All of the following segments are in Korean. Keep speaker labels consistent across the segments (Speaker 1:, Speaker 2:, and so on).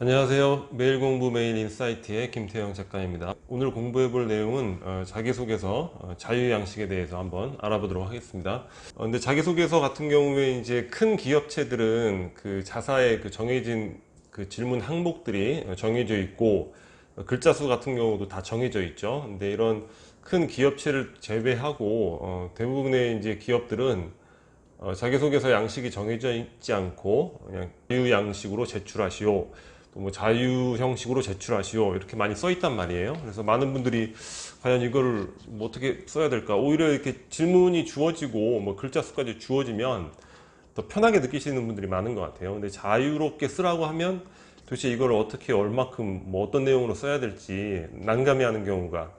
Speaker 1: 안녕하세요. 매일 공부 매일 인사이트의 김태형 작가입니다. 오늘 공부해 볼 내용은 어, 자기소개서 어, 자유양식에 대해서 한번 알아보도록 하겠습니다. 어, 근데 자기소개서 같은 경우에 이제 큰 기업체들은 그 자사의 그 정해진 그 질문 항목들이 어, 정해져 있고 어, 글자 수 같은 경우도 다 정해져 있죠. 근데 이런 큰 기업체를 제외하고 어, 대부분의 이제 기업들은 어, 자기소개서 양식이 정해져 있지 않고 그냥 자유 양식으로 제출하시오. 또 뭐 자유 형식으로 제출하시오. 이렇게 많이 써 있단 말이에요. 그래서 많은 분들이 과연 이거를 뭐 어떻게 써야 될까? 오히려 이렇게 질문이 주어지고 뭐 글자 수까지 주어지면 더 편하게 느끼시는 분들이 많은 것 같아요. 근데 자유롭게 쓰라고 하면 도대체 이걸 어떻게 얼마큼 뭐 어떤 내용으로 써야 될지 난감해하는 경우가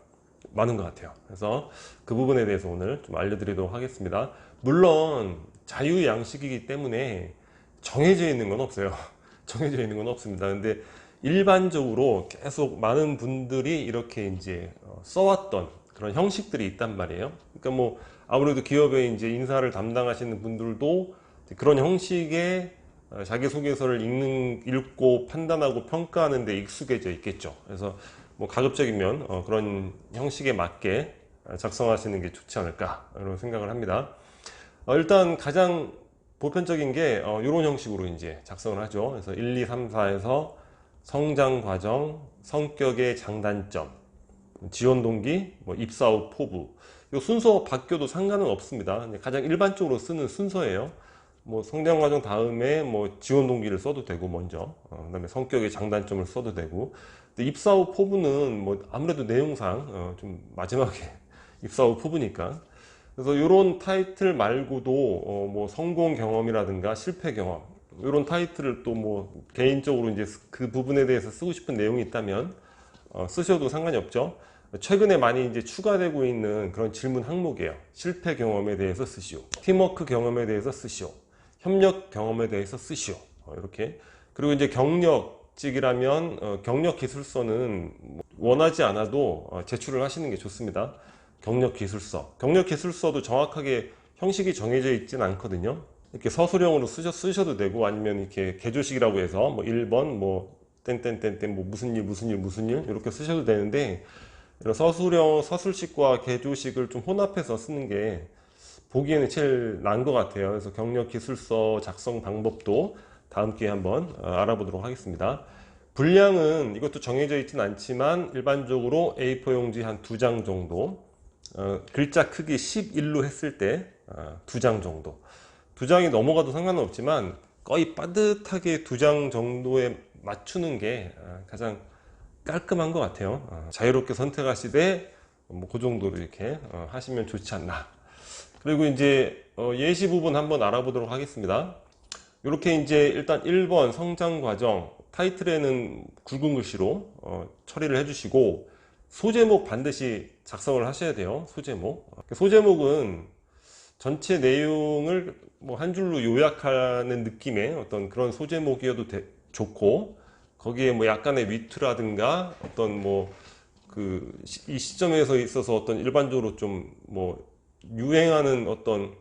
Speaker 1: 많은 것 같아요. 그래서 그 부분에 대해서 오늘 좀 알려드리도록 하겠습니다. 물론 자유 양식이기 때문에 정해져 있는 건 없어요. 정해져 있는 건 없습니다. 근데 일반적으로 계속 많은 분들이 이렇게 이제 어, 써왔던 그런 형식들이 있단 말이에요. 그러니까 뭐 아무래도 기업에 이제 인사를 담당하시는 분들도 그런 형식의 어, 자기소개서를 읽는, 읽고 판단하고 평가하는 데 익숙해져 있겠죠. 그래서 뭐 가급적이면 어, 그런 형식에 맞게 작성하시는 게 좋지 않을까 이런 생각을 합니다. 어, 일단 가장 보편적인 게 어, 이런 형식으로 이제 작성을 하죠. 그래서 1, 2, 3, 4에서 성장 과정, 성격의 장단점, 지원 동기, 뭐 입사 후 포부. 이 순서 바뀌어도 상관은 없습니다. 가장 일반적으로 쓰는 순서예요. 뭐 성장 과정 다음에 뭐 지원 동기를 써도 되고 먼저, 어, 그 다음에 성격의 장단점을 써도 되고. 입사 후 포부는 뭐 아무래도 내용상 어, 좀 마지막에 입사 후 포부니까 그래서 이런 타이틀 말고도 어, 뭐 성공 경험이라든가 실패 경험 이런 타이틀을 또 뭐 개인적으로 이제 그 부분에 대해서 쓰고 싶은 내용이 있다면 어, 쓰셔도 상관이 없죠. 최근에 많이 이제 추가되고 있는 그런 질문 항목이에요. 실패 경험에 대해서 쓰시오. 팀워크 경험에 대해서 쓰시오. 협력 경험에 대해서 쓰시오. 어, 이렇게. 그리고 이제 경력 직이라면 어, 경력 기술서는 뭐 원하지 않아도 어, 제출을 하시는 게 좋습니다. 경력 기술서. 경력 기술서도 정확하게 형식이 정해져 있진 않거든요. 이렇게 서술형으로 쓰셔, 쓰셔 도 되고 아니면 이렇게 개조식이라고 해서 뭐 1번 뭐 땡땡땡땡 뭐 무슨 일 무슨 일 무슨 일 이렇게 쓰셔도 되는데 이런 서술형 서술식과 개조식을 좀 혼합해서 쓰는 게 보기에는 제일 나은 것 같아요. 그래서 경력 기술서 작성 방법도 다음 기회에 한번 어, 알아보도록 하겠습니다. 분량은 이것도 정해져 있진 않지만 일반적으로 A4 용지 한 두 장 정도 어, 글자 크기 11로 했을 때 두장 정도. 두 장이 넘어가도 상관은 없지만 거의 빠듯하게 두 장 정도에 맞추는 게 어, 가장 깔끔한 것 같아요. 어, 자유롭게 선택하시되 뭐 그 정도로 이렇게 어, 하시면 좋지 않나. 그리고 이제 어, 예시 부분 한번 알아보도록 하겠습니다 이렇게 이제 일단 1번 성장 과정 타이틀에는 굵은 글씨로 어, 처리를 해주시고 소제목 반드시 작성을 하셔야 돼요. 소제목. 소제목은 전체 내용을 뭐 한 줄로 요약하는 느낌의 어떤 그런 소제목이어도 되- 좋고 거기에 뭐 약간의 위트라든가 어떤 뭐 그 이 시점에서 있어서 어떤 일반적으로 좀 뭐 유행하는 어떤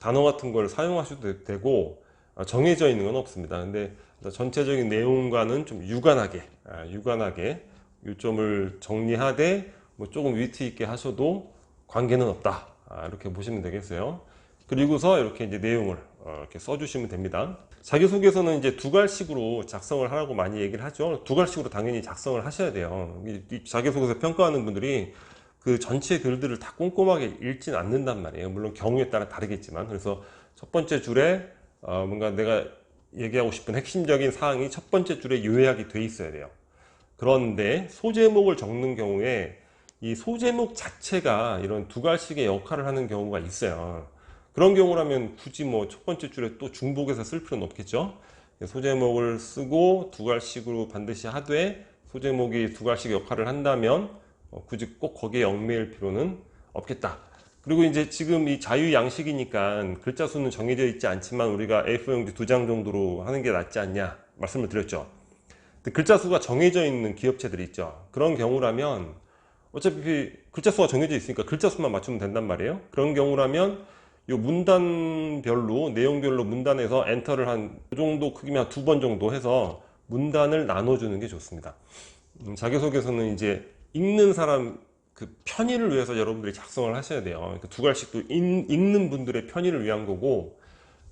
Speaker 1: 단어 같은 걸 사용하셔도 되- 되고 아, 정해져 있는 건 없습니다. 근데 전체적인 내용과는 좀 유관하게, 아, 유관하게 요점을 정리하되 뭐 조금 위트 있게 하셔도 관계는 없다. 아, 이렇게 보시면 되겠어요. 그리고서 이렇게 이제 내용을 어, 이렇게 써주시면 됩니다. 자기소개서는 이제 두 갈식으로 작성을 하라고 많이 얘기를 하죠. 두 갈식으로 당연히 작성을 하셔야 돼요. 자기소개서 평가하는 분들이 그 전체 글들을 다 꼼꼼하게 읽진 않는단 말이에요. 물론 경우에 따라 다르겠지만. 그래서 첫 번째 줄에 어, 뭔가 내가 얘기하고 싶은 핵심적인 사항이 첫 번째 줄에 요약이 돼 있어야 돼요. 그런데 소제목을 적는 경우에 이 소제목 자체가 이런 두 갈씩의 역할을 하는 경우가 있어요. 그런 경우라면 굳이 뭐 첫 번째 줄에 또 중복해서 쓸 필요는 없겠죠. 소제목을 쓰고 두 갈씩으로 반드시 하되 소제목이 두 갈씩 역할을 한다면 어, 굳이 꼭 거기에 얽매일 필요는 없겠다. 그리고 이제 지금 이 자유 양식이니까 글자 수는 정해져 있지 않지만 우리가 A4용지 두 장 정도로 하는 게 낫지 않냐 말씀을 드렸죠. 글자 수가 정해져 있는 기업체들이 있죠. 그런 경우라면 어차피 글자 수가 정해져 있으니까 글자 수만 맞추면 된단 말이에요. 그런 경우라면 이 문단별로 내용별로 문단에서 엔터를 한 이 정도 크기면 두 번 정도 해서 문단을 나눠주는 게 좋습니다. 음, 자기소개서는 이제 읽는 사람 그 편의를 위해서 여러분들이 작성을 하셔야 돼요. 그러니까 두 갈씩도 읽, 읽는 분들의 편의를 위한 거고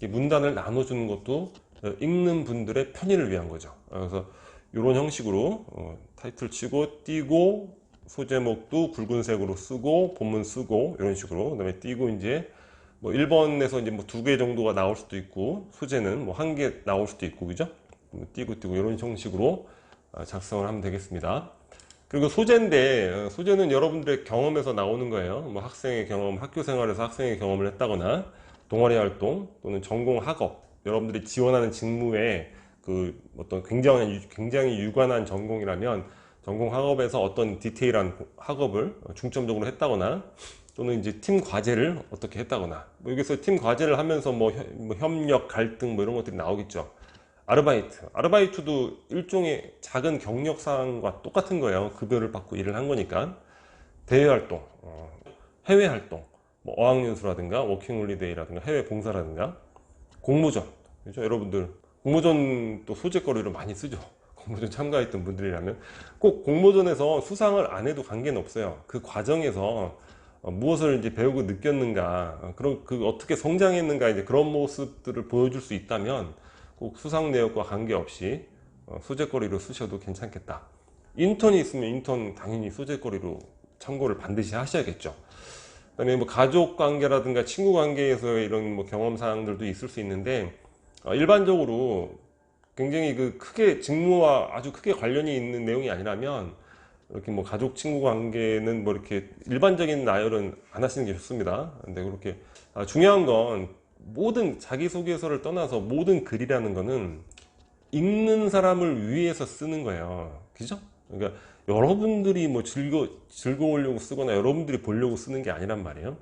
Speaker 1: 이 문단을 나눠주는 것도 어, 읽는 분들의 편의를 위한 거죠. 어, 그래서 이런 형식으로 어, 타이틀 치고 띄고 소제목도 굵은색으로 쓰고 본문 쓰고 이런 식으로 그다음에 띄고 이제 뭐 1번에서 이제 뭐 두 개 정도가 나올 수도 있고 소재는 뭐 한 개 나올 수도 있고 그죠? 뭐 띄고 띄고 이런 형식으로 아, 작성을 하면 되겠습니다. 그리고 소재인데 어, 소재는 여러분들의 경험에서 나오는 거예요. 뭐 학생의 경험, 학교 생활에서 학생의 경험을 했다거나 동아리 활동 또는 전공 학업 여러분들이 지원하는 직무에 그 어떤 굉장히 굉장히 유관한 전공이라면 전공 학업에서 어떤 디테일한 학업을 중점적으로 했다거나 또는 이제 팀 과제를 어떻게 했다거나 뭐 여기서 팀 과제를 하면서 뭐, 혀- 뭐 협력 갈등 뭐 이런 것들이 나오겠죠. 아르바이트. 아르바이트도 일종의 작은 경력 사항과 똑같은 거예요. 급여를 받고 일을 한 거니까. 대외 활동, 어, 해외 활동, 뭐 어학연수라든가 워킹홀리데이라든가 해외 봉사라든가 공모전. 그죠? 여러분들 공모전 또 소재거리로 많이 쓰죠. 공모전 참가했던 분들이라면 꼭 공모전에서 수상을 안 해도 관계는 없어요. 그 과정에서 어, 무엇을 이제 배우고 느꼈는가 어, 그런 그 어떻게 성장했는가 이제 그런 모습들을 보여줄 수 있다면 꼭 수상 내역과 관계없이 어, 소재거리로 쓰셔도 괜찮겠다 인턴이 있으면 인턴 당연히 소재거리로 참고를 반드시 하셔야겠죠 그 다음에 뭐 가족 관계라든가 친구 관계에서 이런 뭐 경험 사항들도 있을 수 있는데 어, 일반적으로 굉장히 그 크게 직무와 아주 크게 관련이 있는 내용이 아니라면 이렇게 뭐 가족 친구 관계는 뭐 이렇게 일반적인 나열은 안 하시는 게 좋습니다. 근데 그렇게 아, 중요한 건 모든 자기소개서를 떠나서 모든 글이라는 거는 읽는 사람을 위해서 쓰는 거예요. 그죠? 그러니까 여러분들이 뭐 즐거, 즐거우려고 쓰거나 여러분들이 보려고 쓰는 게 아니란 말이에요.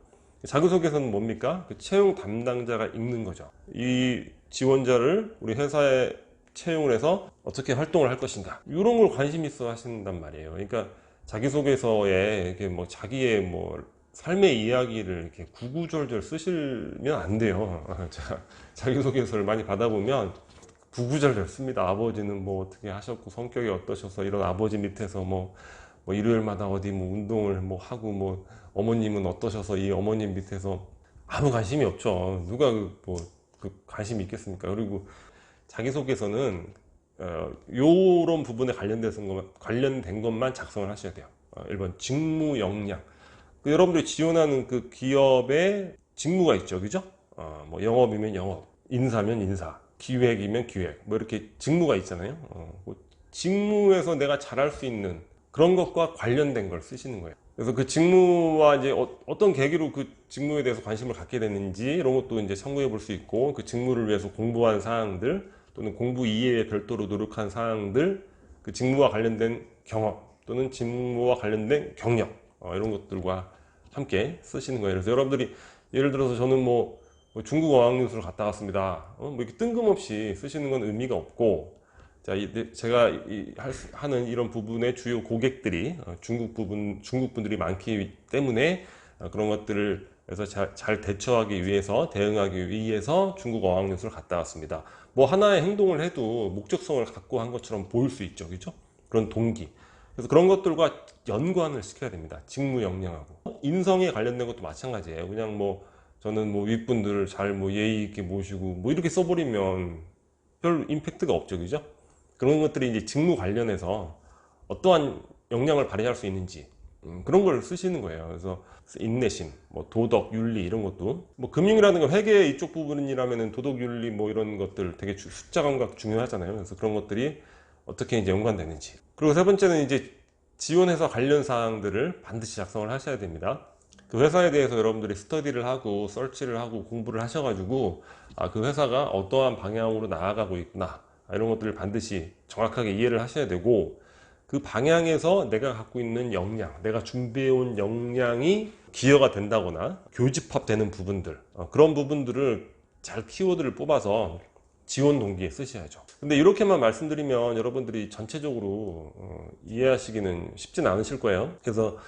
Speaker 1: 자기소개서는 뭡니까? 그 채용 담당자가 읽는 거죠. 이 지원자를 우리 회사에 채용을 해서 어떻게 활동을 할 것인가. 이런 걸 관심 있어 하신단 말이에요. 그러니까 자기소개서에 이렇게 뭐 자기의 뭐 삶의 이야기를 이렇게 구구절절 쓰시면 안 돼요. 자, 자기소개서를 많이 받아보면 구구절절 씁니다. 아버지는 뭐 어떻게 하셨고 성격이 어떠셔서 이런 아버지 밑에서 뭐, 뭐 일요일마다 어디 뭐 운동을 뭐 하고 뭐 어머님은 어떠셔서 이 어머님 밑에서 아무 관심이 없죠. 누가 그뭐그 관심이 있겠습니까? 그리고 자기소개서는 어, 요런 부분에 관련된 것만, 관련된 것만 작성을 하셔야 돼요. 어, 1번 직무 역량. 그 여러분들이 지원하는 그 기업의 직무가 있죠. 그죠? 어, 뭐 영업이면 영업, 인사면 인사, 기획이면 기획. 뭐 이렇게 직무가 있잖아요. 어, 그 직무에서 내가 잘할 수 있는 그런 것과 관련된 걸 쓰시는 거예요. 그래서 그 직무와 이제 어, 떤 계기로 그 직무에 대해서 관심을 갖게 됐는지 이런 것도 이제 참고해 볼 수 있고 그 직무를 위해서 공부한 사항들 또는 공부 이외에 별도로 노력한 사항들 그 직무와 관련된 경험 또는 직무와 관련된 경력 어, 이런 것들과 함께 쓰시는 거예요. 그래서 여러분들이 예를 들어서 저는 뭐, 뭐 중국 어학연수를 갔다 왔습니다. 어, 뭐 이렇게 뜬금없이 쓰시는 건 의미가 없고 자, 이, 네, 제가 이, 할 수- 하는 이런 부분의 주요 고객들이 어, 중국 부분, 중국 분들이 많기 때문에 어, 그런 것들을 그래서 자- 잘 대처하기 위해서 대응하기 위해서 중국 어학연수를 갔다 왔습니다. 뭐 하나의 행동을 해도 목적성을 갖고 한 것처럼 보일 수 있죠, 그죠? 그런 동기. 그래서 그런 것들과 연관을 시켜야 됩니다. 직무 역량하고 인성에 관련된 것도 마찬가지예요. 그냥 뭐 저는 뭐 윗분들을 잘 뭐 예의 있게 모시고 뭐 이렇게 써버리면 별 임팩트가 없죠, 그죠? 그런 것들이 이제 직무 관련해서 어떠한 역량을 발휘할 수 있는지 음, 그런 걸 쓰시는 거예요. 그래서 인내심, 뭐 도덕, 윤리 이런 것도 뭐 금융이라든가 회계 이쪽 부분이라면은 도덕, 윤리 뭐 이런 것들 되게 주- 숫자 감각 중요하잖아요. 그래서 그런 것들이 어떻게 이제 연관되는지. 그리고 세 번째는 이제 지원회사 관련 사항들을 반드시 작성을 하셔야 됩니다. 그 회사에 대해서 여러분들이 스터디를 하고 설치를 하고 공부를 하셔가지고 아, 그 회사가 어떠한 방향으로 나아가고 있구나 아, 이런 것들을 반드시 정확하게 이해를 하셔야 되고 그 방향에서 내가 갖고 있는 역량, 내가 준비해온 역량이 기여가 된다거나 교집합되는 부분들 어, 그런 부분들을 잘 키워드를 뽑아서 지원 동기에 쓰셔야죠. 근데 이렇게만 말씀드리면 여러분들이 전체적으로 어, 이해하시기는 쉽진 않으실 거예요. 그래서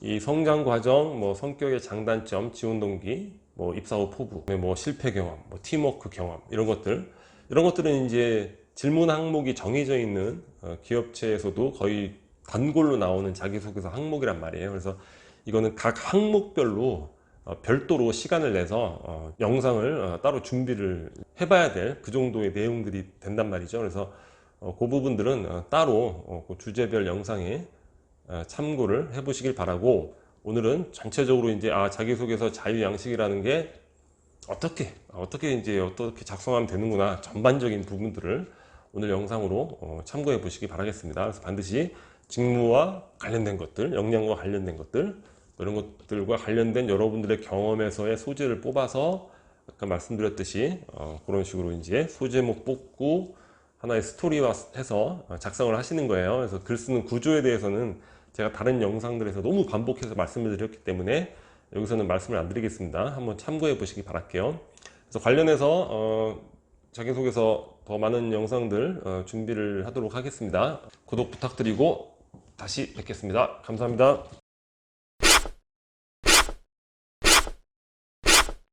Speaker 1: 이 성장 과정, 뭐 성격의 장단점, 지원 동기 뭐 입사 후 포부, 뭐 실패 경험, 뭐 팀워크 경험 이런 것들 이런 것들은 이제 질문 항목이 정해져 있는 어, 기업체에서도 거의 단골로 나오는 자기소개서 항목이란 말이에요. 그래서 이거는 각 항목별로 어, 별도로 시간을 내서 어, 영상을 어, 따로 준비를 해봐야 될 그 정도의 내용들이 된단 말이죠. 그래서 어, 그 부분들은 어, 따로 어, 그 주제별 영상에 어, 참고를 해 보시길 바라고 오늘은 전체적으로 이제 아 자기소개서 자유양식이라는 게 어떻게 어떻게 이제 어떻게 작성하면 되는구나 전반적인 부분들을 오늘 영상으로 어, 참고해 보시기 바라겠습니다. 그래서 반드시 직무와 관련된 것들, 역량과 관련된 것들 이런 것들과 관련된 여러분들의 경험에서의 소재를 뽑아서 아까 말씀드렸듯이 어, 그런 식으로 이제 소제목 뽑고 하나의 스토리화 해서 어, 작성을 하시는 거예요. 그래서 글 쓰는 구조에 대해서는 제가 다른 영상들에서 너무 반복해서 말씀을 드렸기 때문에 여기서는 말씀을 안 드리겠습니다. 한번 참고해 보시기 바랄게요. 그래서 관련해서 어, 자기소개서 더 많은 영상들 어, 준비를 하도록 하겠습니다. 구독 부탁드리고 다시 뵙겠습니다. 감사합니다.